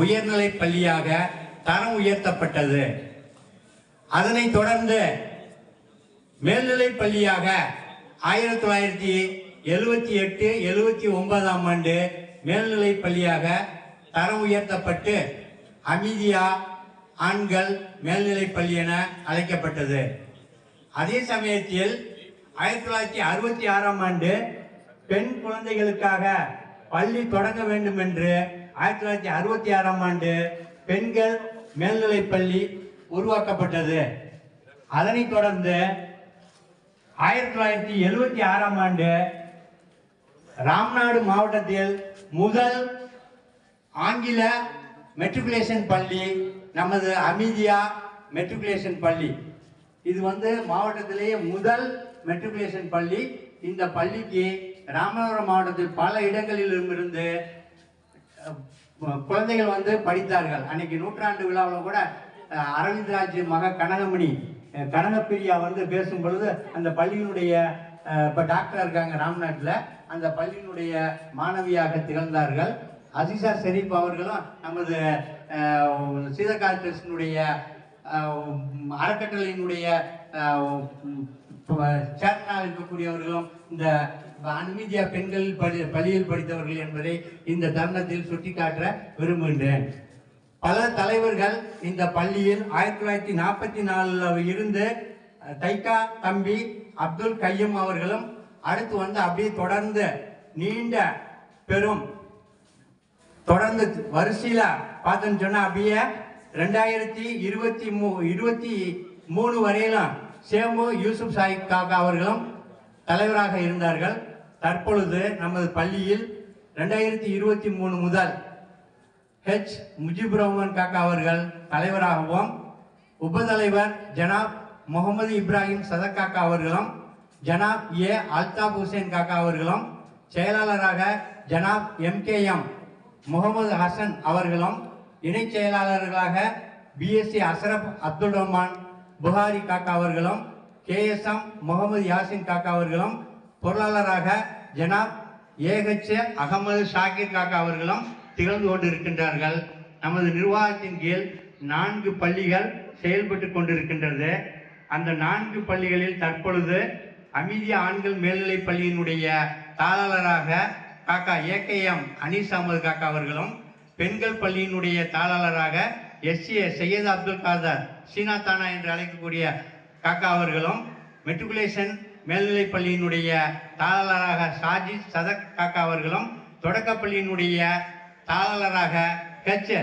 உயர்நிலை பள்ளியாக தரம் உயர்த்தப்பட்டது. அதனைத் தொடர்ந்து மேல்நிலை பள்ளியாக ஆயிரத்தி தொள்ளாயிரத்தி எழுபத்தி எட்டு எழுபத்தி ஒன்பதாம் ஆண்டு மேல்நிலை பள்ளியாக தரம் உயர்த்தப்பட்டு அமிதியா ஆண்கள் மேல்நிலை பள்ளி என அழைக்கப்பட்டது. அதே சமயத்தில் ஆயிரத்தி தொள்ளாயிரத்தி அறுபத்தி ஆறாம் ஆண்டு பெண் குழந்தைகளுக்காக பள்ளி தொடங்க வேண்டும் என்று ஆயிரத்தி தொள்ளாயிரத்தி அறுபத்தி ஆறாம் ஆண்டு பெண்கள் மேல்நிலை பள்ளி உருவாக்கப்பட்டது. அதனைத் தொடர்ந்து ஆயிரத்தி தொள்ளாயிரத்தி எழுபத்தி ஆறாம் ஆண்டு ராம்நாடு மாவட்டத்தில் முதல் ஆங்கில மெட்ரிகுலேஷன் பள்ளி நமது அமீதியா மெட்ரிகுலேஷன் பள்ளி. இது வந்து மாவட்டத்திலேயே முதல் மெட்ரிகுலேஷன் பள்ளி. இந்த பள்ளிக்கு ராமநாதபுரம் மாவட்டத்தில் பல இடங்களிலும் இருந்து குழந்தைகள் வந்து படித்தார்கள். அன்னைக்கு நூற்றாண்டு விழாவில் கூட அரவிந்தராஜ் அரவிந்த்ராஜ் மக கனகமணி கனகப்பிரியா வந்து பேசும் பொழுது அந்த பள்ளியினுடைய இப்போ டாக்டர் இருக்காங்க ராம்நாட்டில் அந்த பள்ளியினுடைய மாணவியாக திகழ்ந்தார்கள். அசிசா ஷெரீப் அவர்களும் நமது அஹ், கிருஷ்ணனுடைய அறக்கட்டளையினுடைய அஹ், இருக்கக்கூடியவர்களும் இந்த அன்மீதியா பெண்கள் பள்ளி பள்ளியில் படித்தவர்கள் என்பதை இந்த தருணத்தில் சுட்டிக்காட்ட விரும்புகின்றேன். பல தலைவர்கள் இந்த பள்ளியில் ஆயிரத்தி தொள்ளாயிரத்தி நாற்பத்தி நாலில் இருந்து தைக்கா தம்பி அப்துல் கையம் அவர்களும் அடுத்து வந்து அப்படியே தொடர்ந்து நீண்ட பெரும் தொடர்ந்து வரிசையில் பார்த்தோன்னு சொன்னால் அப்படியே ரெண்டாயிரத்தி இருபத்தி மூ இருபத்தி மூணு வரையிலும் சேமு யூசுப் சாஹிப் காக்கா அவர்களும் தலைவராக இருந்தார்கள். தற்பொழுது நமது பள்ளியில் ரெண்டாயிரத்தி இருபத்தி மூணு முதல் ஹெச். முஜிபுர் ரஹ்மான் காக்கா அவர்கள் தலைவராகவும் உபதலைவர் ஜனாப் முகமது இப்ராஹிம் சதக் காக்கா அவர்களும் ஜனாப் ஏ. அல்தாப் ஹுசேன் காக்கா அவர்களும் செயலாளராக ஜனாப் எம்கேஎம் முகமது ஹசன் அவர்களும் இணைச் செயலாளர்களாக பிஎஸ்சி அசரப் அப்துல் ரஹ்மான் புகாரி காக்கா அவர்களும் கேஎஸ்எம் முகமது யாசின் காக்கா அவர்களும் பொருளாளராக ஜனாப் ஏஹெச் அகமது ஷாகிர் காக்கா அவர்களும் திகழ்ந்து கொண்டிருக்கின்றார்கள். நமது நிர்வாகத்தின் கீழ் நான்கு பள்ளிகள் செயல்பட்டு கொண்டிருக்கின்றது. அந்த நான்கு பள்ளிகளில் தற்பொழுது அமீதியா ஆண்கள் மேல்நிலைப் பள்ளியினுடைய தாளாளராக காக்கா ஏகேஎம் அனீஸ் அகமது காக்கா அவர்களும் பெண்கள் பள்ளியினுடைய தாளாளராக எஸ்ஏ சையத் அப்துல் காதர் சீனா தானா என்று அழைக்கக்கூடிய காக்கா அவர்களும் மெட்ரிகுலேஷன் மேல்நிலைப் பள்ளியினுடைய தாளராக ஷாஜி சதக் காக்கா அவர்களும் தொடக்கப்பள்ளியினுடைய தாளராக ஹெச்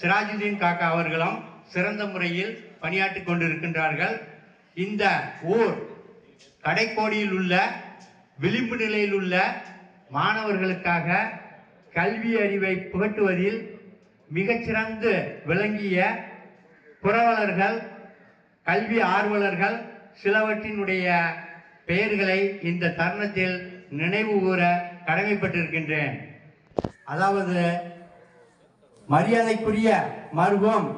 சிராஜுதீன் காக்கா அவர்களும் சிறந்த முறையில் பணியாற்றிக் கொண்டிருக்கின்றார்கள். இந்த ஊர் கடைக்கோடியில் உள்ள விளிம்பு நிலையில் உள்ள மாணவர்களுக்காக கல்வி அறிவை புகட்டுவதில் மிகச்சிறந்து விளங்கிய புரவலர்கள் கல்வி ஆர்வலர்கள் சிலவற்றினுடைய பெயர்களை இந்த தருணத்தில் நினைவு கூற கடமைப்பட்டிருக்கின்றேன். அதாவது மரியாதைக்குரிய மருகம்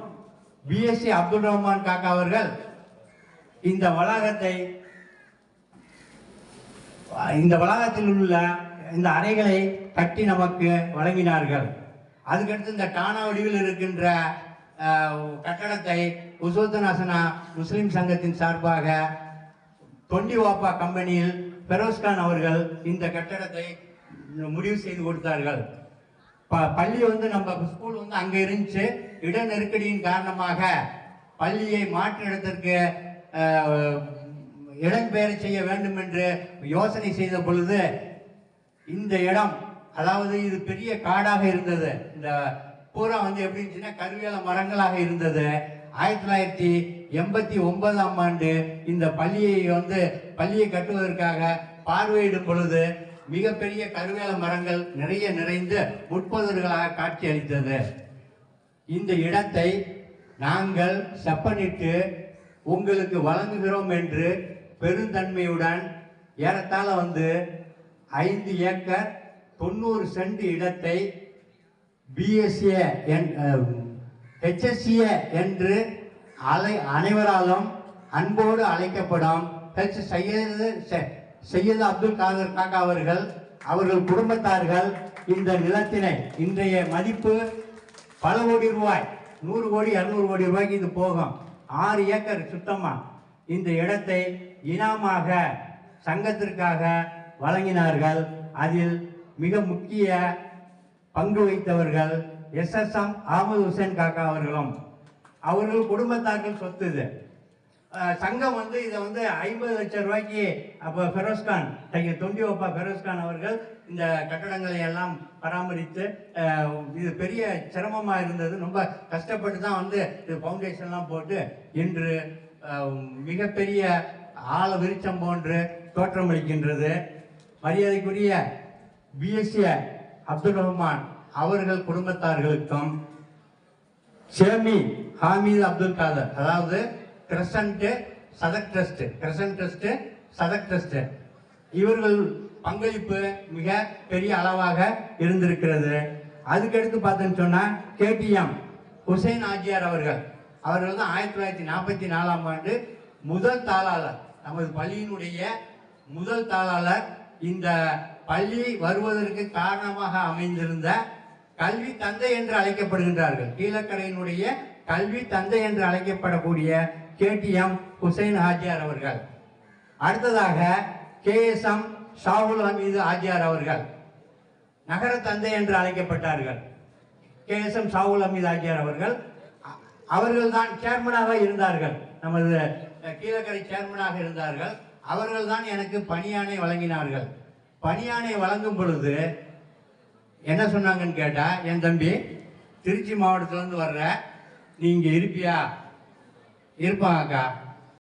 பிஎஸ்சி அப்துல் ரஹ்மான் காக்கா அவர்கள் இந்த வளாகத்தை இந்த வளாகத்தில் உள்ள இந்த அறைகளை கட்டி நமக்கு வழங்கினார்கள். அதுக்கடுத்து இந்த டானா வடிவில் இருக்கின்ற கட்டடத்தை உசோத்தனாசனா முஸ்லீம் முஸ்லிம் சங்கத்தின் சார்பாக தொண்டி வாப்பா கம்பெனியில் பெரோஸ்கான் அவர்கள் இந்த கட்டடத்தை முடிவு செய்து கொடுத்தார்கள். ப- பள்ளி வந்து நம்ம ஸ்கூல் வந்து அங்கே இருந்துச்சு. இட நெருக்கடியின் காரணமாக பள்ளியை மாற்று இடத்திற்கு இடம்பெயர செய்ய வேண்டும் என்று யோசனை செய்த பொழுது இந்த இடம் அதாவது இது பெரிய காடாக இருந்தது. இந்த பூரா வந்து எப்படி இருந்துச்சுன்னா கருவேல மரங்களாக இருந்தது. ஆயிரத்தி தொள்ளாயிரத்தி எண்பத்தி ஒன்பதாம் ஆண்டு இந்த பள்ளியை வந்து பள்ளியை கட்டுவதற்காக பார்வையிடும் பொழுது மிகப்பெரிய கருவேல மரங்கள் நிறைய நிறைந்து முட்பொதர்களாக காட்சி அளித்தது. இந்த இடத்தை நாங்கள் செப்பனிட்டு உங்களுக்கு வழங்குகிறோம் என்று பெருந்தன்மையுடன் ஏறத்தாழ வந்து ஐந்து ஏக்கர் தொண்ணூறு சென்ட் இடத்தை பிஎஸ்ஏ ஹெச்எஸ்சிஏ என்று அலை அனைவராலும் அன்போடு அழைக்கப்படும் ஹெச் சையது சையது அப்துல் காதர் காக்கா அவர்கள் அவர்கள் குடும்பத்தார்கள் இந்த நிலத்தினை இன்றைய மதிப்பு பல கோடி ரூபாய் நூறு கோடி இரநூறு கோடி ரூபாய்க்கு இது போகும். ஆறு ஏக்கர் சுத்தமாக இந்த இடத்தை இனாமாக சங்கத்திற்காக வழங்கினார்கள். அதில் மிக முக்கிய பங்கு வைத்தவர்கள் எஸ்எஸ்எம் அகமது ஹுசேன் காக்கா அவர்களும். அவர்கள் குடும்பத்தார்கள் சொத்து இது. சங்கம் வந்து இதை வந்து ஐம்பது லட்சம் ரூபாய்க்கு அப்போ ஃபெரோஸ்கான் தைக்க தொண்டி ஒப்பா ஃபெரோஸ்கான் அவர்கள் இந்த கட்டடங்களை எல்லாம் பராமரித்து இது பெரிய சிரமமாக இருந்தது. ரொம்ப கஷ்டப்பட்டு தான் வந்து இது ஃபவுண்டேஷன்லாம் போட்டு இன்று மிகப்பெரிய ஆழ விருச்சம் போன்று தோற்றமளிக்கின்றது. மரியாதைக்குரிய பிஎஸ்சி அப்துல் ரஹ்மான் அவர்கள் குடும்பத்தார்களுக்கும் ஷேமி ஹாமீது அப்துல் காதர் அதாவது crescent Sathak trust crescent trust Sathak trust இவர்கள் பங்களிப்பு மிக பெரிய அளவாக இருந்திருக்கிறது. அதுக்கடுத்து பார்த்தோன்னு சொன்னால் கேடிஎம் ஹுசைன் ஆஜியார் அவர்கள். அவர்கள் தான் ஆயிரத்தி தொள்ளாயிரத்தி நாற்பத்தி நாலாம் ஆண்டு முதல் தாளாளர் நமது பள்ளியினுடைய முதல் தாளாளர் இந்த பள்ளி வருவதற்கு காரணமாக அமைந்திருந்த கல்வி தந்தை என்று அழைக்கப்படுகின்றார்கள். கீழக்கரையினுடைய கல்வி தந்தை என்று அழைக்கப்படக்கூடிய கேடிஎம் ஹுசைன் ஆஜியார் அவர்கள். அடுத்ததாக கேஎஸ்எம் ஷாகுல் ஹமீது ஆஜியார் அவர்கள். நகர தந்தை என்று அழைக்கப்பட்டார்கள். கேஎஸ்எம் ஷாகுல் ஹமீது ஆஜியார் அவர்கள். அவர்கள் அவர்கள்தான் சேர்மனாக இருந்தார்கள். நமது கீழக்கரை சேர்மனாக இருந்தார்கள். அவர்கள் தான் எனக்கு பணியாணை வழங்கினார்கள். பணியானை வழங்கும் பொழுது என்ன சொன்னாங்கன்னு கேட்டால் என் தம்பி திருச்சி மாவட்டத்துலேருந்து வர்ற நீ இருப்பியா? இருப்பாங்கக்கா